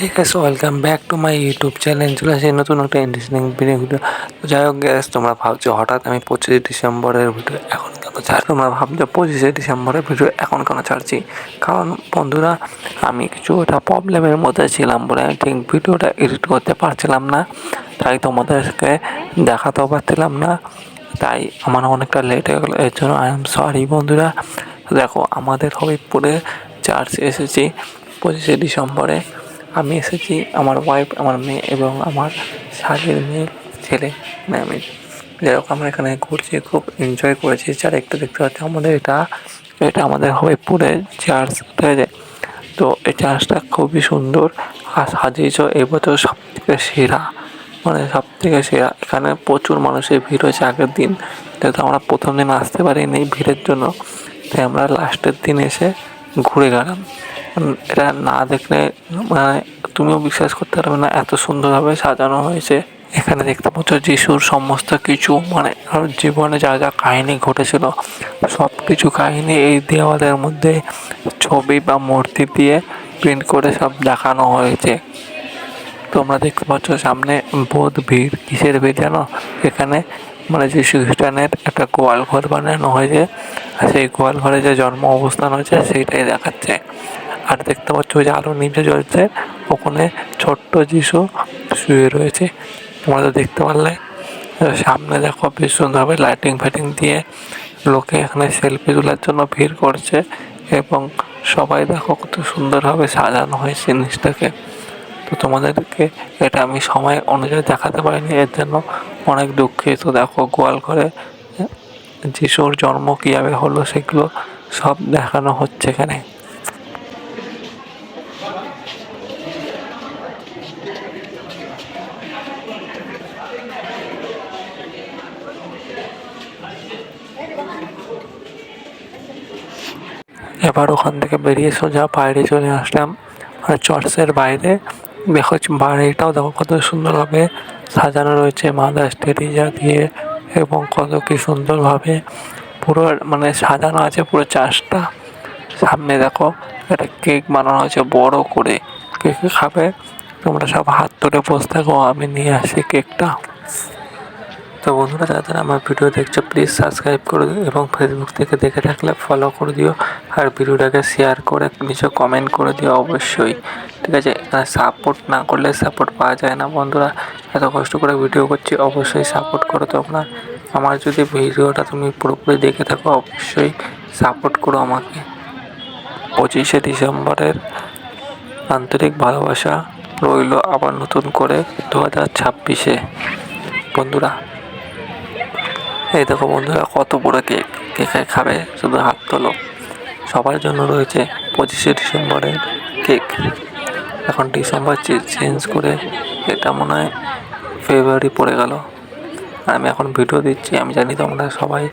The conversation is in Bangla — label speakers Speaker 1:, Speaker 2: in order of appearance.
Speaker 1: এই guys welcome back to my YouTube channel চলে আসে নতুন একটা ইন্টারেস্টিং ভিডিও ভিডিও তো যাই হোক গ্যাস তোমরা ভাবছ হঠাৎ আমি পঁচিশে ডিসেম্বরের ভিডিও এখন কেন ছাড় তোমরা ভাবছ পঁচিশে ডিসেম্বরের ভিডিও এখন কেন ছাড়ছি? কারণ বন্ধুরা, আমি কিছু একটা প্রবলেমের মধ্যে ছিলাম বলে আমি ঠিক ভিডিওটা এডিট করতে পারছিলাম না। তাই তোমাদেরকে দেখাতেও পারছিলাম না। তাই আমার অনেকটা লেট হয়ে গেলো, এর জন্য আই এম সরি বন্ধুরা। দেখো, আমাদের হবিবপুরে চার্চ এসেছি পঁচিশে ডিসেম্বরে। আমি এসেছি আমার ওয়াইফ আমার মেয়ে এবং আমার শালির মেয়ে, ছেলে আমি যাই হোক, আমরা এখানে ঘুরছি, খুব এনজয় করেছি। চারিদিকটা দেখতে পাচ্ছি, আমাদের এটা এটা আমাদের হবিবপুরে চার্চ ঠিক আছে? তো এই চার্চটা খুবই সুন্দর। আর সাজিয়েছ এবছর সব থেকে সেরা মানে সব থেকে সেরা। এখানে প্রচুর মানুষের ভিড় হয়েছে আগের দিন। যেহেতু আমরা প্রথম দিন আসতে পারিনি ভিড়ের জন্য, তাই আমরা লাস্টের দিন এসে ঘুরে গেলাম। এটা না দেখলে মানে তুমিও বিশ্বাস করতে পারবে না, এত সুন্দরভাবে সাজানো হয়েছে। এখানে দেখতে পাচ্ছ যিশুর সমস্ত কিছু মানে জীবনে যা যা কাহিনী ঘটেছিল সব কিছু কাহিনী এই দেওয়ালের মধ্যে ছবি বা মূর্তি দিয়ে প্রিন্ট করে সব দেখানো হয়েছে। তোমরা দেখতে পাচ্ছ সামনে বোধ ভিড়। কিসের ভিড় জানো? এখানে মানে যীশু খ্রিস্টানের একটা গোয়াল ঘর বানানো হয়েছে। সেই গোয়াল ঘরে যে জন্ম অবস্থান হয়েছে, সেইটাই দেখাচ্ছে। আর দেখতে পাচ্ছ ওই যে আলো নিচে জ্বলছে ওখানে ছোট্ট যিশু শুয়ে রয়েছে। তোমরা তো দেখতে পারলে। সামনে দেখো বেশ সুন্দরভাবে লাইটিং ফাইটিং দিয়ে লোকে এখানে সেলফি তোলার জন্য ভিড় করছে এবং সবাই দেখো কত সুন্দরভাবে সাজানো হয়েছে জিনিসটাকে। তো তোমাদেরকে এটা আমি সময় অনুযায়ী দেখাতে পারিনি, এর জন্য অনেক দুঃখিত। দেখো গোয়াল ঘরে যিশুর জন্ম কীভাবে হলো সেগুলো সব দেখানো হচ্ছে এখানে। এবার ওখান থেকে বেরিয়ে সোজা বাইরে চলে আসলাম। মানে চার্চের বাইরে। দেখো বাড়িটাও দেখো কত সুন্দরভাবে সাজানো রয়েছে মাদার্স টেরিজা দিয়ে এবং কত কি সুন্দরভাবে পুরো মানে সাজানো আছে পুরো চার্চটা সামনে দেখো একটা কেক বানানো হয়েছে বড় করে। কেক খাবে? তোমরা সব হাত ধরে বসে থাকো, আমি নিয়ে আসি কেকটা। তো বন্ধুরা, যারা আমার ভিডিও দেখছ প্লিজ সাবস্ক্রাইব করে দিও এবং ফেসবুক থেকে দেখে থাকলে ফলো করে দিও। আর ভিডিওটাকে শেয়ার করে নিচে কমেন্ট করে দিও অবশ্যই। ঠিক আছে? সাপোর্ট না করলে সাপোর্ট পাওয়া যায় না বন্ধুরা। এত কষ্ট করে ভিডিও করছি, অবশ্যই সাপোর্ট করো তোমরা। আমার যদি ভিডিওটা তুমি পুরোপুরি দেখে থাকো, অবশ্যই সাপোর্ট করো আমাকে। পঁচিশে ডিসেম্বরের আন্তরিক ভালোবাসা রইল আবার নতুন করে দু হাজার ছাব্বিশে। বন্ধুরা এই দেখো বন্ধুরা, কত বড় কেক। কেকে খাবে শুধু হাত তোলো। সবার জন্য রয়েছে পঁচিশে ডিসেম্বরের কেক। এখন ডিসেম্বর চেঞ্জ করে এটা মনে হয় ফেব্রুয়ারি পড়ে গেল। আমি এখন ভিডিও দিচ্ছি, আমি জানি তোমরা সবাই